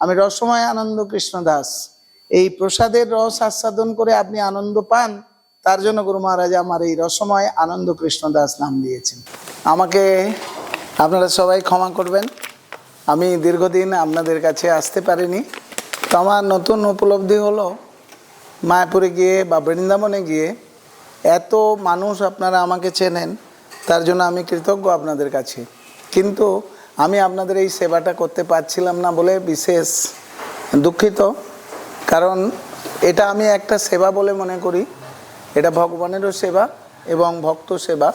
আমি রসময় আনন্দ কৃষ্ণ দাস। এই প্রসাদের রস আস্বাদন করে আপনি আনন্দ পান, তার জন্য গুরু মহারাজ আমার এই রসময় আনন্দ কৃষ্ণ দাস নাম দিয়েছেন। আমাকে আপনারা সবাই ক্ষমা করবেন। আমি দীর্ঘদিন আপনাদের কাছে আসতে পারিনি। তো আমার নতুন উপলব্ধি হলো, মায়াপুরে গিয়ে বা বৃন্দাবনে গিয়ে এত মানুষ আপনারা আমাকে চেনেন, তার জন্য আমি কৃতজ্ঞ আপনাদের কাছে। কিন্তু আমি আপনাদের এই সেবাটা করতে পারছিলাম না বলে বিশেষ দুঃখিত। কারণ এটা আমি একটা সেবা বলে মনে করি। এটা ভগবানেরও সেবা এবং ভক্ত সেবা।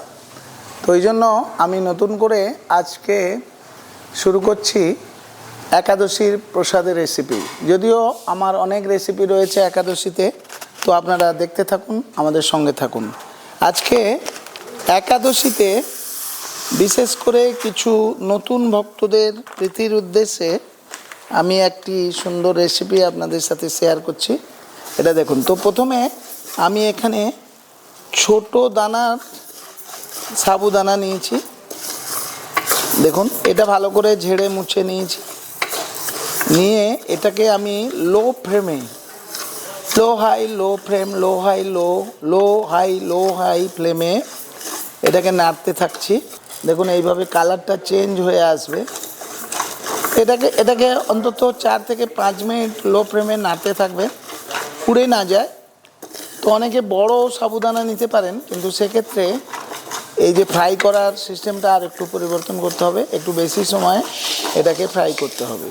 তো এই জন্য আমি নতুন করে আজকে শুরু করছি একাদশীর প্রসাদের রেসিপি যদিও আমার অনেক রেসিপি রয়েছে একাদশীতে, তো আপনারা দেখতে থাকুন, আমাদের সঙ্গে থাকুন। আজকে একাদশীতে বিশেষ করে কিছু নতুন ভক্তদের প্রীতির উদ্দেশ্যে আমি একটি সুন্দর রেসিপি আপনাদের সাথে শেয়ার করছি। এটা দেখুন, তো প্রথমে আমি এখানে ছোট দানার সাবুদানা নিয়েছি। দেখুন, এটা ভালো করে ঝেড়ে মুছে নিয়েছি। নিয়ে এটাকে আমি লো ফ্লেমে low high low flame low high low low high low high ফ্লেমে এটাকে নাড়তে থাকছি। দেখুন, এইভাবে কালারটা চেঞ্জ হয়ে আসবে। এটাকে এটাকে অন্তত চার থেকে পাঁচ মিনিট লো ফ্লেমে নাড়তে থাকবে। পুড়ে না যায়। তো অনেকে বড় সাবুদানা নিতে পারেন, কিন্তু সেক্ষেত্রে এই যে ফ্রাই করার সিস্টেমটা আর একটু পরিবর্তন করতে হবে। একটু বেশি সময় এটাকে ফ্রাই করতে হবে।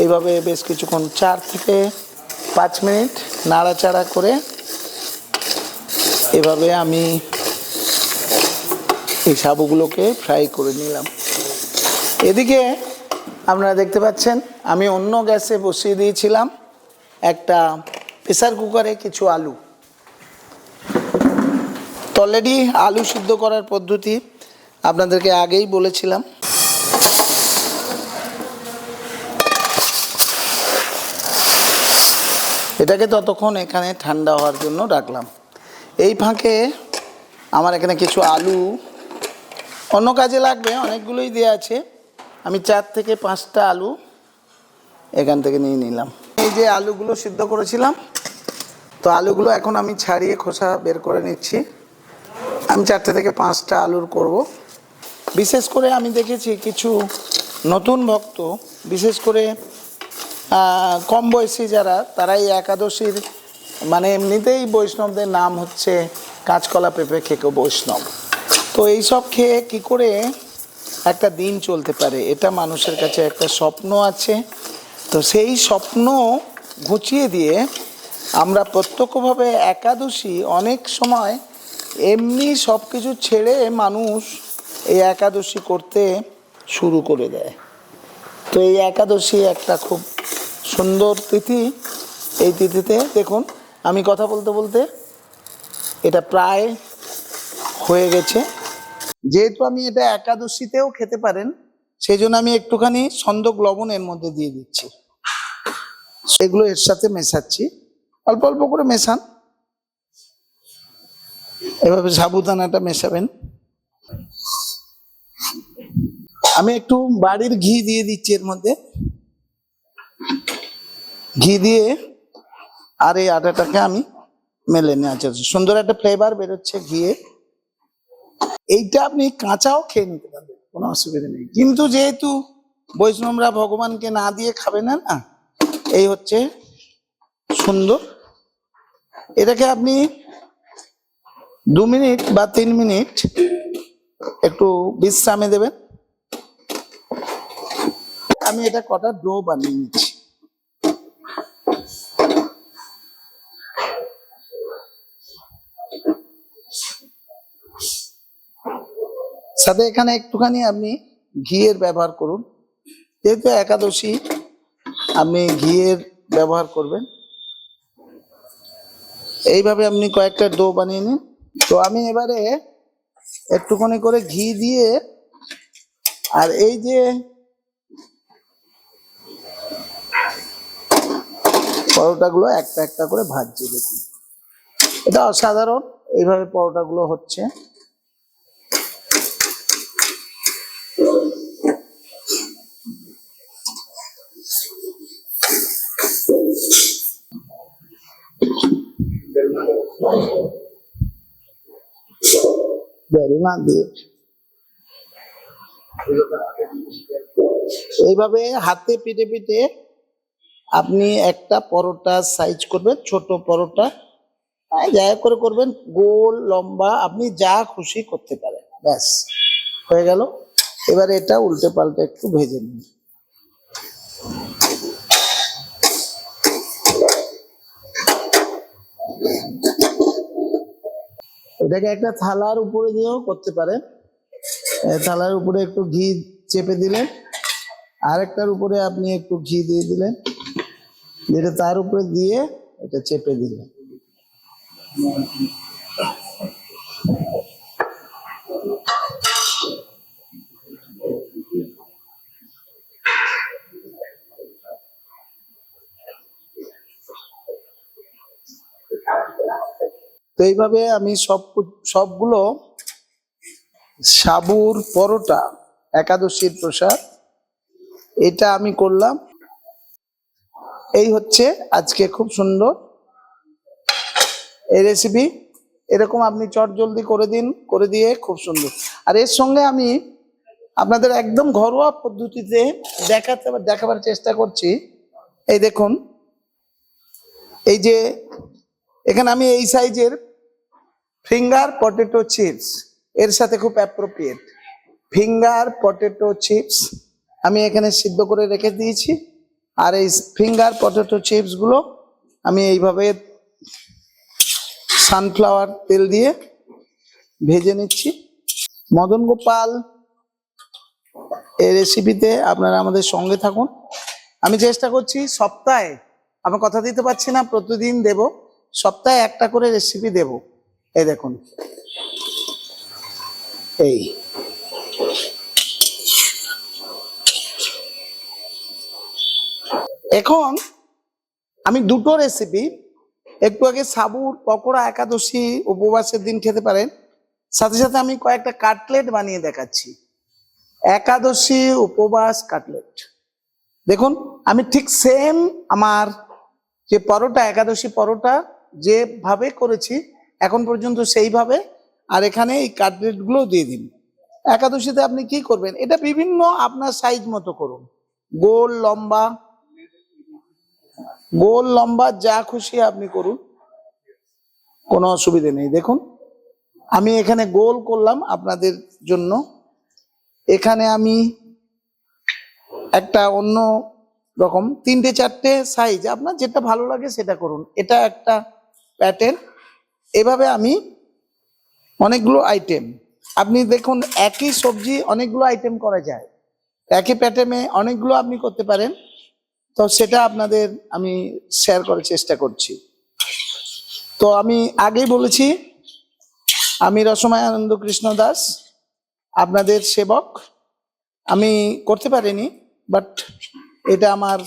এইভাবে বেশ কিছুক্ষণ, চার থেকে পাঁচ মিনিট নাড়াচাড়া করে এভাবে আমি এই সাবুগুলোকে ফ্রাই করে নিলাম। এদিকে আপনারা দেখতে পাচ্ছেন, আমি অন্য গ্যাসে বসিয়ে দিয়েছিলাম একটা প্রেসার কুকারে কিছু আলু। অলরেডি আলু সিদ্ধ করার পদ্ধতি আপনাদেরকে আগেই বলেছিলাম। এটাকে ততক্ষণ এখানে ঠান্ডা হওয়ার জন্য রাখলাম। এই ফাঁকে আমার এখানে কিছু আলু অন্য কাজে লাগবে, অনেকগুলোই দেওয়া আছে। আমি চার থেকে পাঁচটা আলু এখান থেকে নিয়ে নিলাম। এই যে আলুগুলো সিদ্ধ করেছিলাম, তো আলুগুলো এখন আমি ছাড়িয়ে খোসা বের করে নিচ্ছি। আমি চারটে থেকে পাঁচটা আলুর করব। বিশেষ করে আমি দেখেছি কিছু নতুন ভক্ত, বিশেষ করে কম বয়সী যারা তারা এই একাদশীর মানে এমনিতেই বৈষ্ণবদের নাম হচ্ছে কাঁচকলা পেঁপে খেকো বৈষ্ণব। তো এইসব খেয়ে কি করে একটা দিন চলতে পারে? এটা মানুষের কাছে একটা স্বপ্ন আছে। তো সেই স্বপ্ন ঘুচিয়ে দিয়ে আমরা প্রত্যক্ষভাবে একাদশী অনেক সময় এমনি সব কিছু ছেড়ে মানুষ এই একাদশী করতে শুরু করে দেয়। তো এই একাদশী একটা খুব সুন্দর তিথি। এই তিথিতে দেখুন, আমি কথা বলতে বলতে এটা প্রায় হয়ে গেছে। যেহেতু আমি এটা একাদশীতেও খেতে পারেন সেই জন্য আমি একটুখানি সন্দক লবণ এর মধ্যে দিয়ে দিচ্ছি। এগুলো এর সাথে মেশাচ্ছি। অল্প অল্প করে মেশান। এভাবে সাবুদানাটা মেশাবেন। আমি একটু বাড়ির ঘি দিয়ে দিচ্ছি এর মধ্যে। ঘি দিয়ে আর এই আটাটাকে আমি মেলে নেওয়ার চেষ্টা সুন্দর একটা ফ্লেভার বেরোচ্ছে ঘিয়ে। এইটা আপনি কাঁচাও খেয়ে নিতে পারবেন, কোনো অসুবিধা নেই। কিন্তু যেহেতু বৈষ্ণবরা ভগবানকে না দিয়ে খাবে না না, এই হচ্ছে সুন্দর। এটাকে আপনি দু মিনিট বা তিন মিনিট একটু বিশ্রামে দেবেন। আমি এটা কটা ডো বানিয়ে নিচ্ছি। সাথে এখানে একটুখানি আপনি ঘিয়ের ব্যবহার করুন। যেহেতু একাদশী, আপনি ঘিয়ের ব্যবহার করবেন। এইভাবে আপনি কয়েকটা ডো বানিয়ে নিন। তো আমি এবারে একটুখানি করে ঘি দিয়ে, আর এই যে পরোটাগুলো একটা একটা করে ভাজছি, দেখুন। এটা অসাধারণ। এইভাবে পরোটাগুলো হচ্ছে। না দিয়ে এইভাবে হাতে পিটে পিটে আপনি একটা পরোটা সাইজ করবেন, ছোট পরোটা। যা করে করবেন, গোল, লম্বা, আপনি যা খুশি করতে পারেন। ব্যাস, হয়ে গেল। এবার এটা উল্টে পাল্টে একটু ভেজে নিন। এটাকে একটা থালার উপরে দিয়েও করতে পারে। থালার উপরে একটু ঘি চেপে দিলেন আরেকটার উপরে আপনি একটু ঘি দিয়ে দিলেন যেটা তার উপরে দিয়ে এটা চেপে দিলেন তো এইভাবে আমি সব সবগুলো সাবুর পরোটা, একাদশীর প্রসাদ, এটা আমি করলাম। এই হচ্ছে আজকে খুব সুন্দর এই রেসিপি এরকম আপনি চট জলদি করে দিন, করে দিয়ে খুব সুন্দর। আর এর সঙ্গে আমি আপনাদের একদম ঘরোয়া পদ্ধতিতে দেখাতে, দেখাবার চেষ্টা করছি। এই দেখুন, এই যে এখানে আমি এই সাইজের ফিঙ্গার পটেটো চিপস এর সাথে খুব অ্যাপ্রোপ্রিয়েট ফিঙ্গার পটেটো চিপস আমি এখানে সিদ্ধ করে রেখে দিয়েছি। আর এই ফিঙ্গার পটেটো চিপসগুলো আমি এইভাবে সানফ্লাওয়ার তেল দিয়ে ভেজে নিচ্ছি। মদন গোপাল, এই রেসিপিতে আপনারা আমাদের সঙ্গে থাকুন। আমি চেষ্টা করছি সপ্তাহে, আমি কথা দিতে পারছি না, প্রতিদিন দেব। সপ্তাহে একটা করে রেসিপি দেব। এই দেখুন। এই। এখন আমি দুটো রেসিপি একটু আগে সাবুর, পকোড়া, একাদশী উপবাসের দিন খেতে পারেন। সাথে সাথে আমি কয়েকটা কাটলেট বানিয়ে দেখাচ্ছি। একাদশী উপবাস কাটলেট। দেখুন, আমি ঠিক সেম আমার যে পরোটা, একাদশী পরোটা যেভাবে করেছি এখন পর্যন্ত সেইভাবে, আর এখানে এই কাটলেটগুলো দিয়ে দিন। একাদশীতে আপনি কি করবেন? এটা বিভিন্ন আপনার সাইজ মতো করুন। গোল, লম্বা গোল, লম্বা, যা খুশি আপনি করুন। কোনো অসুবিধে নেই। দেখুন, আমি এখানে গোল করলাম আপনাদের জন্য। এখানে আমি একটা অন্য রকম, তিনটে চারটে সাইজ আপনার যেটা ভালো লাগে সেটা করুন। এটা একটা প্যাটার্ন এভাবে আমি অনেকগুলো আইটেম আপনি দেখুন একই সবজি অনেকগুলো আইটেম করা যায়। একই প্যাটার্নে অনেকগুলো আপনি করতে পারেন। তো সেটা আপনাদের আমি শেয়ার করার চেষ্টা করছি। তো আমি আগেই বলেছি, আমি রসময় আনন্দ কৃষ্ণ দাস, আপনাদের সেবক। আমি করতে পারিনি বাট এটা আমার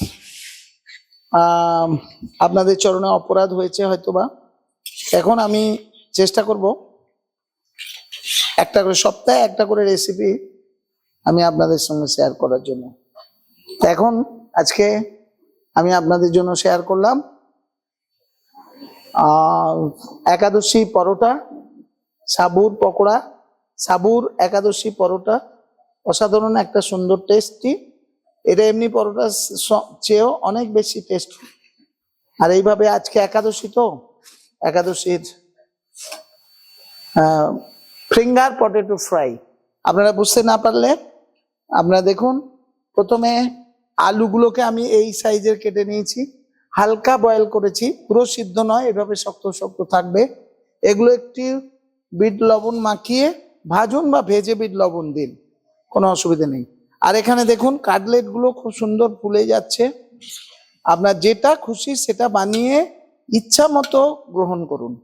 আপনাদের চরণে অপরাধ হয়েছে হয়তোবা। এখন আমি চেষ্টা করব একটা করে সপ্তাহে একটা করে রেসিপি আমি আপনাদের সঙ্গে শেয়ার করার জন্য। এখন আজকে আমি আপনাদের জন্য শেয়ার করলাম একাদশী পরোটা, সাবুর পকোড়া। সাবুর একাদশী পরোটা অসাধারণ একটা সুন্দর টেস্টি এটা এমনি পরোটা স- চেয়েও অনেক বেশি টেস্ট আর এইভাবে আজকে একাদশী তো? একাদশীর ফিঙ্গার পটেটো ফ্রাই। আপনারা বুঝতে না পারলে আপনারা দেখুন, প্রথমে আলুগুলোকে আমি এই সাইজের কেটে নিয়েছি। হালকা বয়েল করেছি, পুরো সিদ্ধ নয়, এভাবে শক্ত শক্ত থাকবে। এগুলো একটি বিট লবণ মাখিয়ে ভাজুন বা ভেজে বিট লবণ দিন, কোনো অসুবিধা নেই। আর এখানে দেখুন, কাটলেটগুলো খুব সুন্দর ফুলে যাচ্ছে। আপনার যেটা খুশি সেটা বানিয়ে ইচ্ছা মতো গ্রহণ করুন।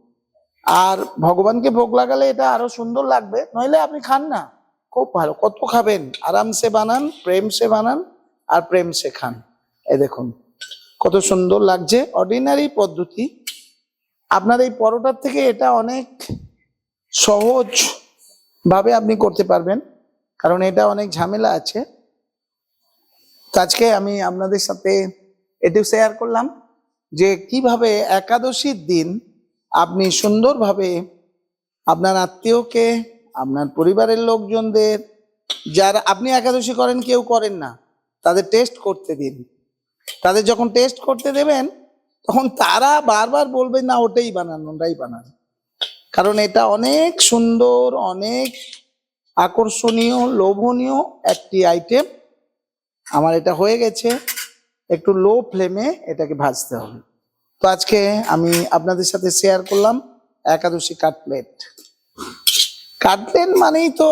আর ভগবানকে ভোগ লাগালে এটা আরও সুন্দর লাগবে, নইলে আপনি খান না। খুব ভালো। কত খাবেন? আরামসে বানান প্রেম সে বানান, আর প্রেম সে খান। এ দেখুন, কত সুন্দর লাগছে। অর্ডিনারি পদ্ধতি। আপনার এই পরোটার থেকে এটা অনেক সহজ ভাবে আপনি করতে পারবেন, কারণ এটা অনেক ঝামেলা আছে। আজকে আমি আপনাদের সাথে এটিও শেয়ার করলাম। যে কীভাবে একাদশীর দিন আপনি সুন্দরভাবে আপনার আত্মীয়কে, আপনার পরিবারের লোকজনদের, যারা আপনি একাদশী করেন, কেউ করেন না, তাদের টেস্ট করতে দিন। তাদের যখন টেস্ট করতে দেবেন, তখন তারা বারবার বলবেন না, ওটাই বানান ওটাই বানান। কারণ এটা অনেক সুন্দর, অনেক আকর্ষণীয়, লোভনীয় একটি আইটেম আমার এটা হয়ে গেছে। একটু লো ফ্লেমে এটাকে ভাজতে হবে। তো আজকে আমি আপনাদের সাথে শেয়ার করলাম একাদশী কাটলেট কাটলেট মানেই তো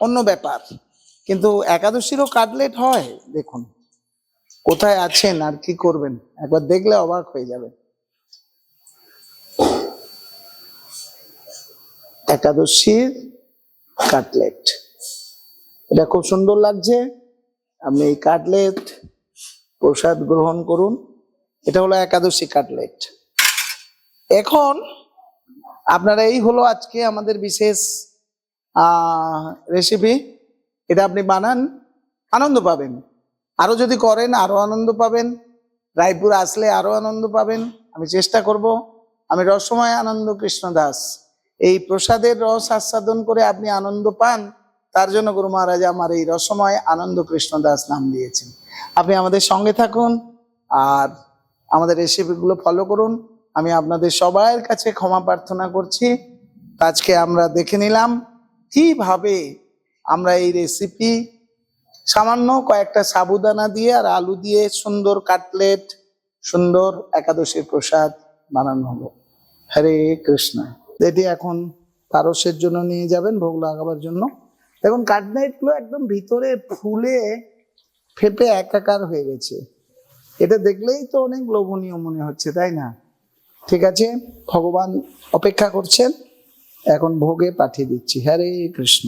অন্য ব্যাপার, কিন্তু একাদশীরও কাটলেট হয়, দেখুন। কোথায় আছেন আর কি করবেন? একবার দেখলে অবাক হয়ে যাবে একাদশীর কাটলেট এটা খুব সুন্দর লাগছে। আপনি এই কাটলেট প্রসাদ গ্রহণ করুন। এটা হলো একাদশী কাটলেট। এখন আপনারা এই হলো আজকে আমাদের বিশেষ রেসিপি এটা আপনি বানান, আনন্দ পাবেন। আরও যদি করেন, আরও আনন্দ পাবেন। রায়পুর আসলে আরও আনন্দ পাবেন। আমি চেষ্টা করব। আমি রসময় আনন্দ কৃষ্ণ দাস এই প্রসাদের রস আস্বাদন করে আপনি আনন্দ পান। তার জন্য গুরু মহারাজ আমার এই রসময় আনন্দ কৃষ্ণ দাস নাম দিয়েছেন। আপনি আমাদের সঙ্গে থাকুন আর আমাদের রেসিপিগুলো ফলো করুন। আমি আপনাদের সবার কাছে ক্ষমা প্রার্থনা করছি। আজকে আমরা দেখে নিলাম কীভাবে আমরা এই রেসিপি সামান্য কয়েকটা সাবুদানা দিয়ে আর আলু দিয়ে সুন্দর কাটলেট, সুন্দর একাদশীর প্রসাদ বানানো হলো। হরে কৃষ্ণ। এটি এখন পারসের জন্য নিয়ে যাবেন, ভোগ লাগাবার জন্য। এখন নাইটগুলো একদম ভিতরে ফুলে ফেপে একাকার হয়ে গেছে। এটা দেখলেই তো অনেক লোভনীয় মনে হচ্ছে, তাই না? ঠিক আছে, ভগবান অপেক্ষা করছেন, এখন ভোগে পাঠিয়ে দিচ্ছি। হরে কৃষ্ণ।